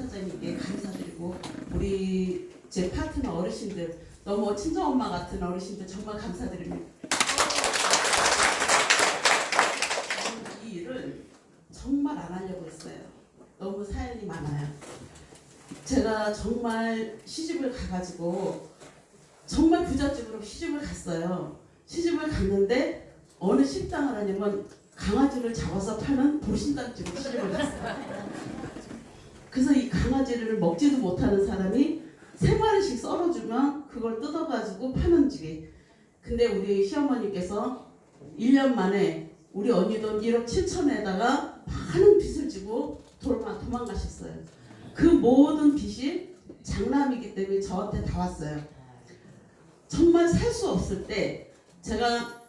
센터장님께 감사드리고 우리 제 파트너 어르신들 너무 친정엄마 같은 어르신들 정말 감사드립니다. 이 일을 정말 안 하려고 했어요. 너무 사연이 많아요. 제가 정말 시집을 가가지고 정말 부잣집으로 시집을 갔어요. 시집을 갔는데 어느 식당을 하냐면 강아지를 잡아서 파는 보신탕집으로 시집을 갔어요. 그래서 이 강아지를 먹지도 못하는 사람이 세 마리씩 썰어주면 그걸 뜯어가지고 파는 집이. 근데 우리 시어머니께서 1년 만에 우리 언니 돈 1억 7천에다가 많은 빚을 지고 도망, 도망가셨어요. 그 모든 빚이 장남이기 때문에 저한테 다 왔어요. 정말 살 수 없을 때 제가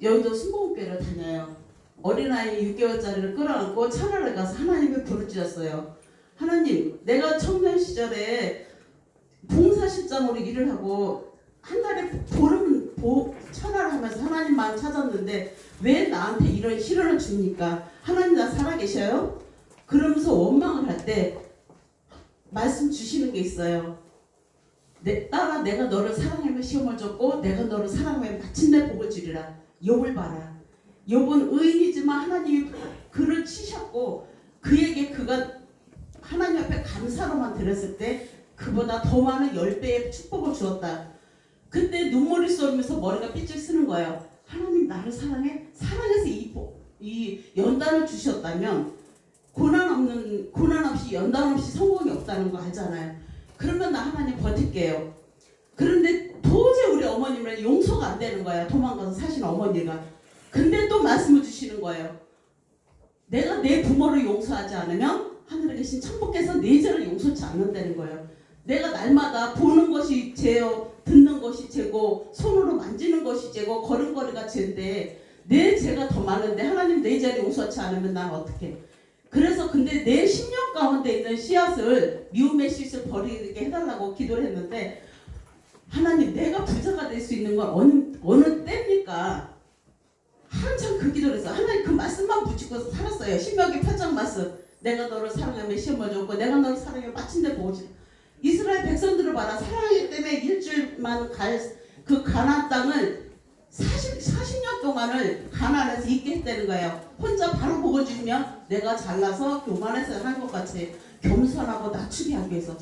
여의도 순복음교회를 다녀요. 어린아이 6개월짜리를 끌어안고 차라를 가서 하나님의 불을 지었어요. 하나님, 내가 청년 시절에 봉사 실장으로 일을 하고 한 달에 보름 보, 천화를 하면서 하나님만 찾았는데 왜 나한테 이런 시련을 줍니까? 하나님 나 살아계셔요? 그러면서 원망을 할 때 말씀 주시는 게 있어요. 내 딸아 내가 너를 사랑하며 시험을 줬고 내가 너를 사랑하며 마침내 복을 주리라. 욥을 봐라. 욥은 의인이지만 하나님이 그를 치셨고 그에게 그가 하나님 앞에 감사로만 드렸을 때 그보다 더 많은 열 배의 축복을 주었다. 그때 눈물이 쏟으면서 머리가 삐쩍 쓰는 거예요. 하나님 나를 사랑해? 사랑해서 이, 복- 이 연단을 주셨다면 고난 없는 고난 없이 연단 없이 성공이 없다는 거 알잖아요. 그러면 나 하나님 버틸게요. 그런데 도저히 우리 어머님은 용서가 안 되는 거야. 도망가서 사신 어머니가. 근데 또 말씀을 주시는 거예요. 내가 내 부모를 용서하지 않으면 하늘에 계신 천부께서 내 죄를 용서치 않는다는 거예요. 내가 날마다 보는 것이 죄요, 듣는 것이 죄고, 손으로 만지는 것이 죄고, 걸음걸이가 죄인데, 내 죄가 더 많은데, 하나님 내 죄를 용서치 않으면 난 어떻게? 그래서 근데 내 심령 가운데 있는 씨앗을, 미움의 씨앗을 버리게 해달라고 기도를 했는데, 하나님 내가 부자가 될 수 있는 건 어느, 어느 때입니까? 한참 그 기도를 해서 하나님 그 말씀만 붙이고 살았어요. 신명기 8장 말씀. 내가 너를 사랑하며 시험을 줬고 내가 너를 사랑하며 마침내 보지. 이스라엘 백성들을 봐라. 사랑하기 때문에 일주일만 갈 그 가나안 땅을 40, 40년 동안을 가나안에서 있게 했다는 거예요. 혼자 바로 복을 주시면 내가 잘나서 교만해서 한 것 같이 겸손하고 낮추게 하기 위해서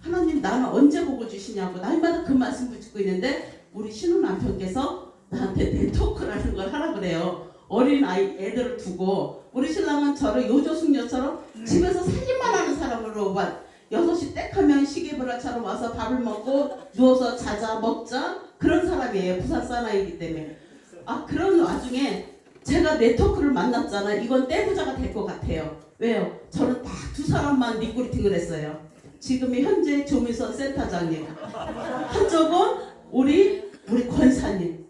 하나님 나는 언제 복을 주시냐고 날마다 그 말씀 붙이고 있는데 우리 신우 남편께서 나한테 네트워크라는 걸 하라 그래요. 어린 아이 애들을 두고 우리 신랑은 저를 요조숙녀처럼 집에서 살림만 하는 사람으로 봐. 6시 땡 하면 시계보라처럼 와서 밥을 먹고 누워서 자자 먹자 그런 사람이에요. 부산 사나이기 때문에. 아 그런 와중에 제가 네트워크를 만났잖아. 이건 떼부자가 될 것 같아요. 왜요? 저는 딱 두 사람만 리크루팅을 했어요. 지금의 현재 조미선 센터장님. 한쪽은 우리 권사님.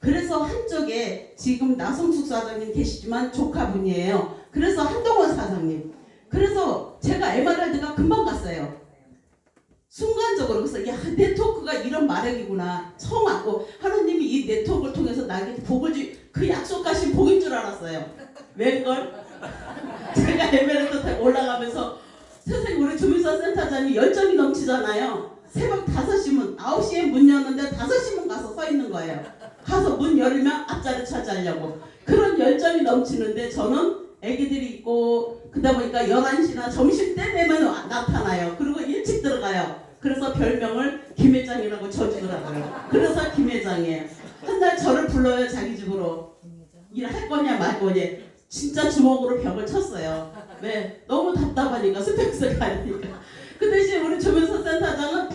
그래서 한쪽에 지금 나성숙 사장님 계시지만 조카분이에요. 그래서 한동원 사장님. 그래서 제가 MRLD가 금방 갔어요. 순간적으로 그래서 야 네트워크가 이런 마력이구나 처음 왔고 하나님이 이 네트워크를 통해서 나에게 복을 주그 약속하신 복인 줄 알았어요. 웬걸? 제가 에메랄드 올라가면서 선생님 우리 주민선 센터장이 열정이 넘치잖아요. 새벽 5시면 9시에 문 여는데 5시면 가서 서 있는 거예요. 가서 문 열면 앞자리 차지하려고. 그런 열정이 넘치는데 저는 애기들이 있고 그러다 보니까 11시나 점심때 되면 와- 나타나요. 그리고 일찍 들어가요. 그래서 별명을 김회장이라고 쳐주더라고요. 그래서 김회장이에요. 한 달 저를 불러요 자기 집으로. 일할 거냐 말 거냐. 진짜 주먹으로 벽을 쳤어요. 왜? 너무 답답하니까 스펙스가 아니니까. 그 대신 우리 조면서 센터장은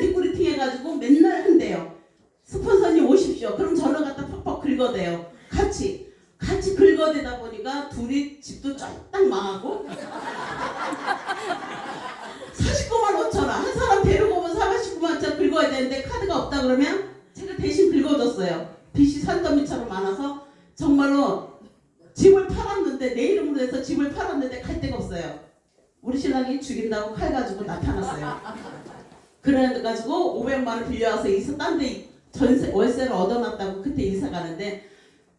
맨날 리크루팅 해가지고 맨날 한대요. 스폰서님 오십시오. 그럼 저를 갖다 퍽퍽 긁어대요. 같이. 같이 긁어대다 보니까 둘이 집도 쫙딱 망하고 49만 5천 원. 한 사람 데리고 오면 49만 5천 긁어야 되는데 카드가 없다 그러면 제가 대신 긁어줬어요. 빚이 산더미처럼 많아서 정말로 집을 팔았는데 내 이름으로 해서 집을 팔았는데 갈 데가 없어요. 우리 신랑이 죽인다고 칼 가지고 나타났어요. 그래 가지고 500만 원 빌려와서 이사 딴데 전세 월세를 얻어놨다고 그때 이사 가는데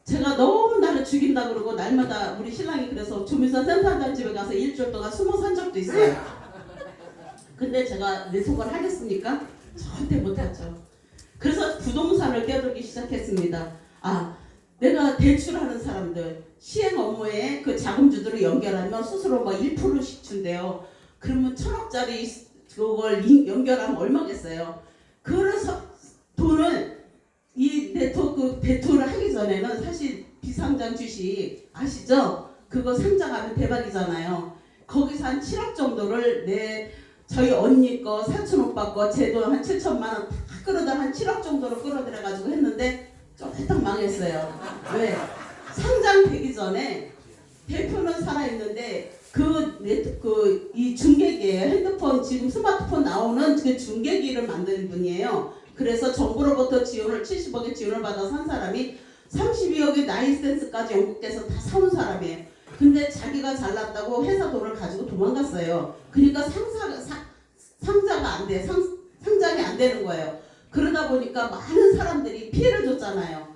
제가 너무 나를 죽인다 그러고 날마다 우리 신랑이 그래서 조미선 센터장 집에 가서 일주일 동안 숨어 산 적도 있어요. 근데 제가 내 속을 하겠습니까? 절대 못하죠. 그래서 부동산을 껴들기 시작했습니다. 아, 내가 대출하는 사람들 시행 업무에 그 자금주들을 연결하면 스스로 뭐 1%씩 준대요. 그러면 천억짜리 그걸 이- 연결하면 얼마겠어요? 그래서 돈을 이 네트워크 대투를 하기 전에는 사실 비상장 주식 아시죠? 그거 상장하면 대박이잖아요. 거기서 한 7억 정도를 내 저희 언니 거, 사촌 오빠 거, 제 돈 한 7천만 원 다 끌어다 한 7억 정도로 끌어들여 가지고 했는데 쫄딱 망했어요. 왜? 상장되기 전에 대표는 살아 있는데 그 네트 그이 중계기예요. 핸드폰 지금 스마트폰 나오는 그 중계기를 만드는 분이에요. 그래서 정부로부터 지원을 70억의 지원을 받아 산 사람이 32억의 나이센스까지 영국에서 다 사온 사람이에요. 근데 자기가 잘났다고 회사 돈을 가지고 도망갔어요. 그러니까 상사가 사- 상자가 안 돼. 상, 상장이 안 되는 거예요. 그러다 보니까 많은 사람들이 피해를 줬잖아요.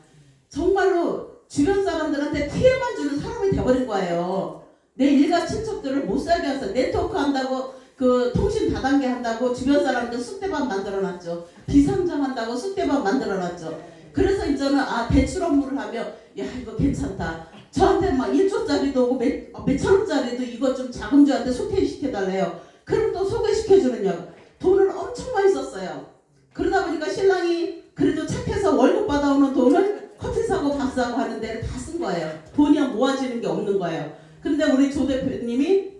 정말로 주변 사람들한테 피해만 주는 사람이 돼버린 거예요. 내 일가 친척들을 못 살게 해서 네트워크 한다고 그 통신 다단계 한다고 주변 사람들 쑥대밭 만들어놨죠. 비상장 한다고 쑥대밭 만들어놨죠. 그래서 이제는 아 대출 업무를 하면 야 이거 괜찮다. 저한테 막 1조짜리도 오고 몇, 어, 몇천 원짜리도 이거 좀 자금주한테 소개시켜달래요. 그럼 또 소개시켜주느냐고. 돈을 엄청 많이 썼어요. 그러다 보니까 신랑이 그래도 착해서 월급 받아오는 돈을 커피 사고 밥 사고 하는 데를 다 쓴 거예요. 돈이 모아지는 게 없는 거예요. 근데 우리 조 대표님이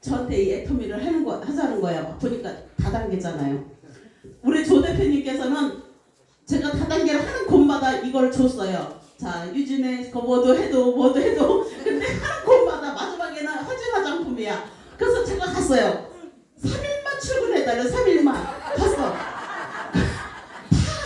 저한테 이 애터미를 하는 거 하자는 거예요. 보니까 다단계잖아요. 우리 조 대표님께서는 제가 다단계를 하는 곳마다 이걸 줬어요. 자 유진의 거 뭐도 해도 뭐도 해도 근데 하는 곳마다 마지막에는 화질 화장품이야. 그래서 제가 갔어요. 3일만 출근해달래 3일만 갔어. 다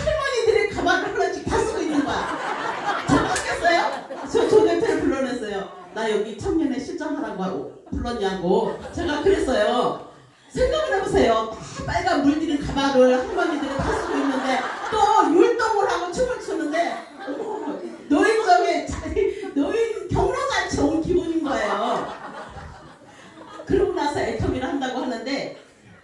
할머니들이 가방을 하나씩 다 쓰고 있는 거야. 저 바뀌었어요? 저조 대표를 불러냈어요. 나 여기 청년회 실장하라고 하고 불렀냐고 제가 그랬어요. 생각을 해보세요. 다 빨간 물들인 가발을 할머니들이 다 쓰고 있는데 또 율동을 하고 춤을 추는데 노인정에 노인 경로잔치 온 기분인 거예요. 그러고 나서 애터미를 한다고 하는데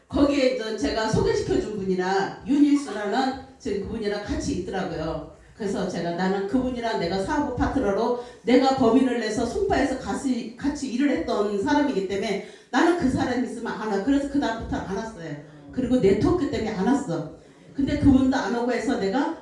거기에 제가 소개시켜준 분이랑 윤일수라는 지금 그분이랑 같이 있더라고요. 그래서 제가 나는 그분이랑 내가 사업 파트너로 내가 법인을 내서 송파에서 같이, 같이 일을 했던 사람이기 때문에 나는 그 사람 있으면 안 와. 그래서 그 다음부터 안 왔어요. 그리고 네트워크 때문에 안 왔어. 근데 그분도 안 오고 해서 내가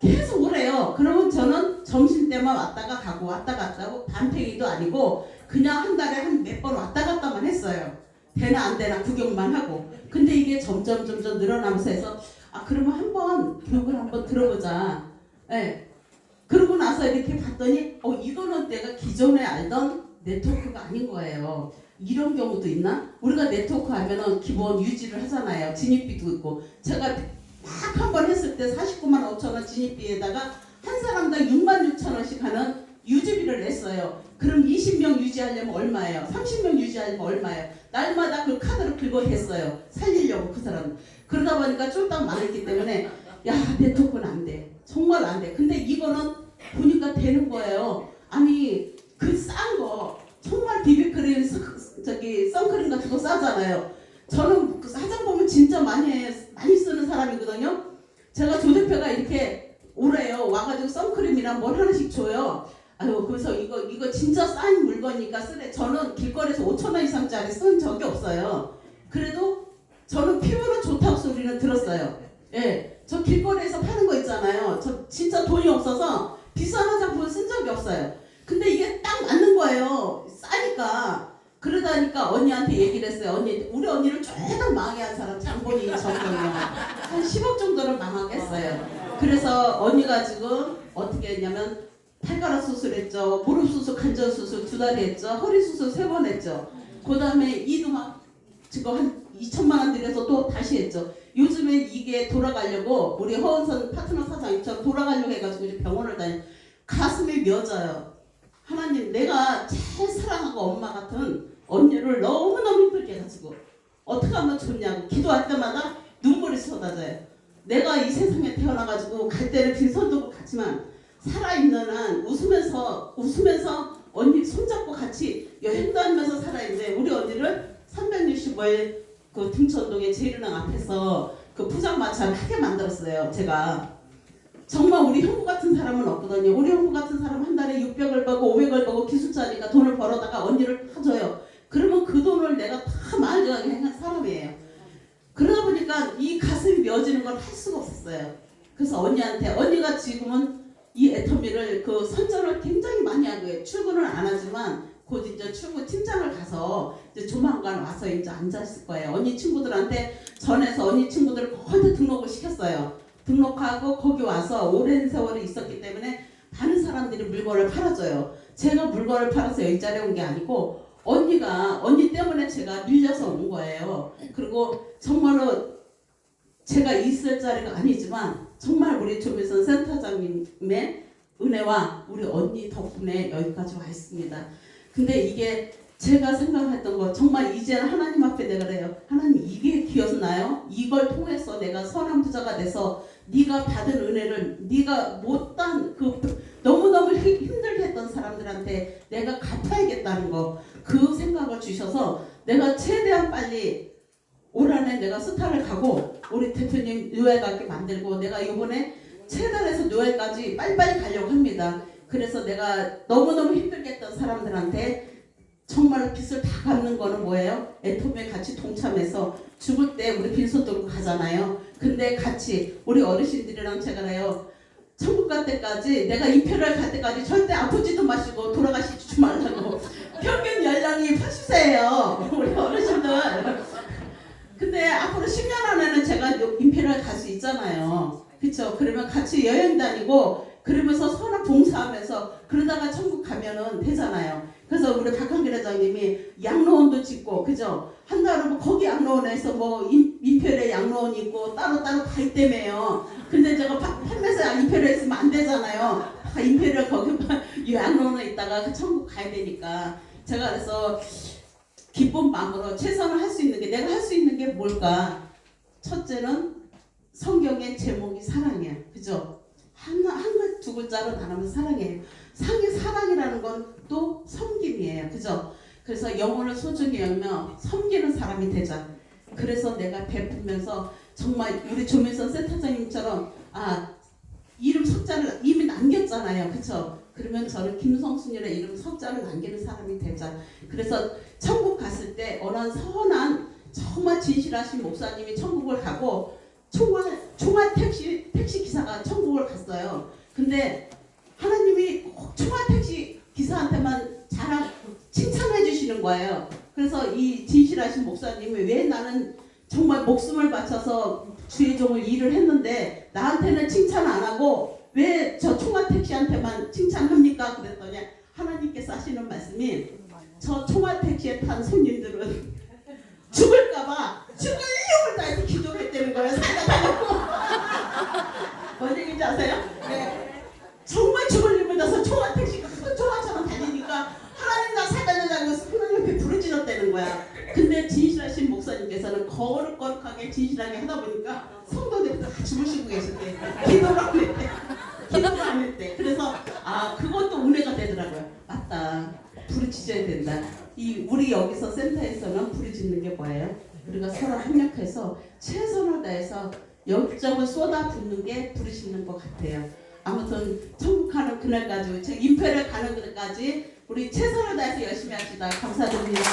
계속 오래요. 그러면 저는 점심 때만 왔다가 가고 왔다 갔다 하고 반팽이도 아니고 그냥 한 달에 한 몇 번 왔다 갔다만 했어요. 되나 안 되나 구경만 하고. 근데 이게 점점 점점 늘어나면서 해서 아 그러면 한번 교육을 한번 들어보자. 예. 그러고 나서 이렇게 봤더니 어 이거는 내가 기존에 알던 네트워크가 아닌 거예요. 이런 경우도 있나? 우리가 네트워크 하면은 기본 유지를 하잖아요. 진입비도 있고 제가 막 한 번 했을 때 49만 5천 원 진입비에다가 한 사람당 6만 6천 원씩 하는 유지비를 냈어요. 그럼 20명 유지하려면 얼마예요? 30명 유지하려면 얼마예요? 날마다 그 카드를 긁어 댔어요. 살리려고 그 사람. 그러다 보니까 쫄딱 많았기 때문에 야 네트워크는 안 돼. 정말 안 돼. 근데 이거는 보니까 되는 거예요. 아니 그 싼 거 정말 비비크림 스- 저기 선크림 같은 거 싸잖아요. 저는 그 화장품을 진짜 많이 해- 많이 쓰는 사람이거든요. 제가 조 대표가 이렇게 오래요. 와가지고 선크림이랑 뭘 하나씩 줘요. 아유 그래서 이거 이거 진짜 싼 물건이니까 쓰래. 저는 길거리에서 5천 원 이상짜리 쓴 적이 없어요. 진짜 돈이 없어서 비싼 화장품을 쓴 적이 없어요. 근데 이게 딱 맞는 거예요. 싸니까. 그러다니까 언니한테 얘기를 했어요. 언니, 우리 언니를 쫙 망하게 한 사람 장본인이 정경이요. 한 10억 정도를 망하게 했어요. 그래서 언니가 지금 어떻게 했냐면 팔가락 수술했죠. 무릎 수술, 관절 수술 두 달 했죠. 허리 수술 세 번 했죠. 그 다음에 이두막 지금 한 2천만 원 들여서 또 다시 했죠. 요즘에 이게 돌아가려고 우리 허은선 파트너 사장님처럼 돌아가려고 해가지고 이제 병원을 다니 가슴이 며져요. 하나님 내가 제일 사랑하고 엄마 같은 언니를 너무너무 힘들게 해가지고 어떻게 하면 좋냐고 기도할 때마다 눈물이 쏟아져요. 내가 이 세상에 태어나가지고 갈 때는 빈손도 같지만 살아있는 한 웃으면서 웃으면서 언니 손잡고 같이 여행도 하면서 살아있는데 우리 언니를 365일 그 등촌동의 제일은행 앞에서 그 포장마차를 하게 만들었어요. 제가 정말 우리 형부 같은 사람은 없거든요. 우리 형부 같은 사람 한 달에 600을 벌고 500을 벌고 기술자니까 돈을 벌어다가 언니를 다 줘요. 그러면 그 돈을 내가 다 마을정하게 한 사람이에요. 그러다 보니까 이 가슴이 메어지는 걸 할 수가 없었어요. 그래서 언니한테 언니가 지금은 이 애터미를 그 선전을 굉장히 많이 한 거예요. 출근을 안 하지만 곧 이제 출근 팀장을 가서 이제 조만간 와서 이제 앉았을 거예요. 언니 친구들한테 전해서 언니 친구들을 다 등록을 시켰어요. 등록하고 거기 와서 오랜 세월이 있었기 때문에 많은 사람들이 물건을 팔아줘요. 제가 물건을 팔아서 여기 자리에 온 게 아니고 언니가 언니 때문에 제가 밀려서 온 거예요. 그리고 정말로 제가 있을 자리가 아니지만 정말 우리 조미선 센터장님의 은혜와 우리 언니 덕분에 여기까지 와 있습니다. 근데 이게 제가 생각했던 거 정말 이제는 하나님 앞에 내가 그래요. 하나님 이게 기억나요? 이걸 통해서 내가 선한 부자가 돼서 네가 받은 은혜를 네가 못한 그 너무너무 힘- 힘들게 했던 사람들한테 내가 갚아야겠다는 거 그 생각을 주셔서 내가 최대한 빨리 올 한해 내가 스타를 가고 우리 대표님 노예 가게 만들고 내가 이번에 최단에서 노예까지 빨리빨리 가려고 합니다. 그래서 내가 너무너무 힘들게 했던 사람들한테 정말 빚을 다 갚는 거는 뭐예요? 애톰에 같이 동참해서 죽을 때 우리 빈손 들고 가잖아요. 근데 같이 우리 어르신들이랑 제가 해요. 천국 갈 때까지 내가 임표를 갈 때까지 절대 아프지도 마시고 돌아가시지 말라고 평균 연령이 80세예요 우리 어르신들 근데 앞으로 10년 안에는 제가 임페를 갈수 있잖아요. 그렇죠? 그러면 같이 여행 다니고 그러면서 선한 봉사하면서 그러다가 천국 가면은 되잖아요. 그래서 우리 박한길 회장님이 양로원도 짓고 그죠? 한달은 뭐 거기 양로원에서 뭐 임, 임페레 양로원 있고 따로 따로 다 있다며요. 근데 제가 파- 판매사 임페레 있으면 안 되잖아요. 다 임페레 거기만 이 양로원에 있다가 그 천국 가야 되니까 제가 그래서 기쁜 마음으로 최선을 할 수 있는 게 내가 할 수 있는 게 뭘까? 첫째는 성경의 제목이 사랑이야. 그죠? 하나, 한, 두 글자로 나누면 사랑이에요. 상의 사랑이라는 건 또 섬김이에요. 그죠? 그래서 영혼을 소중히 여기며 섬기는 사람이 되자. 그래서 내가 베풀면서 정말 우리 조민선 센터장님처럼 아 이름 석자를 이미 남겼잖아요. 그쵸? 그러면 저는 김성순이라는 이름 석자를 남기는 사람이 되자. 그래서 천국 갔을 때 어느 선한 정말 진실하신 목사님이 천국을 가고 총알 총알 택시 택시 기사가 천국을 갔어요. 근데 하나님이 꼭 총알 택시 기사한테만 자랑 칭찬해 주시는 거예요. 그래서 이 진실하신 목사님이 왜 나는 정말 목숨을 바쳐서 주의 종을 일을 했는데 나한테는 칭찬 안 하고 왜 저 총알 택시한테만 칭찬합니까? 그랬더니 하나님께서 하시는 말씀이 저 총알 택시에 탄 손님들은 죽을까봐 죽을 힘을 다해서 기도했다는 거예요. 살다가고 뭔 얘기인지 아세요? 네. 정말 죽을 힘을 다해서 총알 택시가 큰 총알처럼 다니니까 하나님 나 살려달라고 하나님께 부르짖었다는 거야. 근데 진실하신 목사님께서는 거룩거룩하게 진실하게 하다 보니까 성도들이 다 주무시고 계셨대. 기도를 안 했대. 기도를 안 했대. 그래서 아 그것도 은혜가 되더라고요. 맞다. 부르짖어야 된다. 이 우리 여기서 센터에서는 부르짖는 게 뭐예요? 우리가 서로 협력해서 최선을 다해서 열정을 쏟아붓는 게 부르짖는 것 같아요. 아무튼 천국 가는 그날까지 저 임페를 가는 그날까지 우리 최선을 다해서 열심히 합시다. 감사드립니다.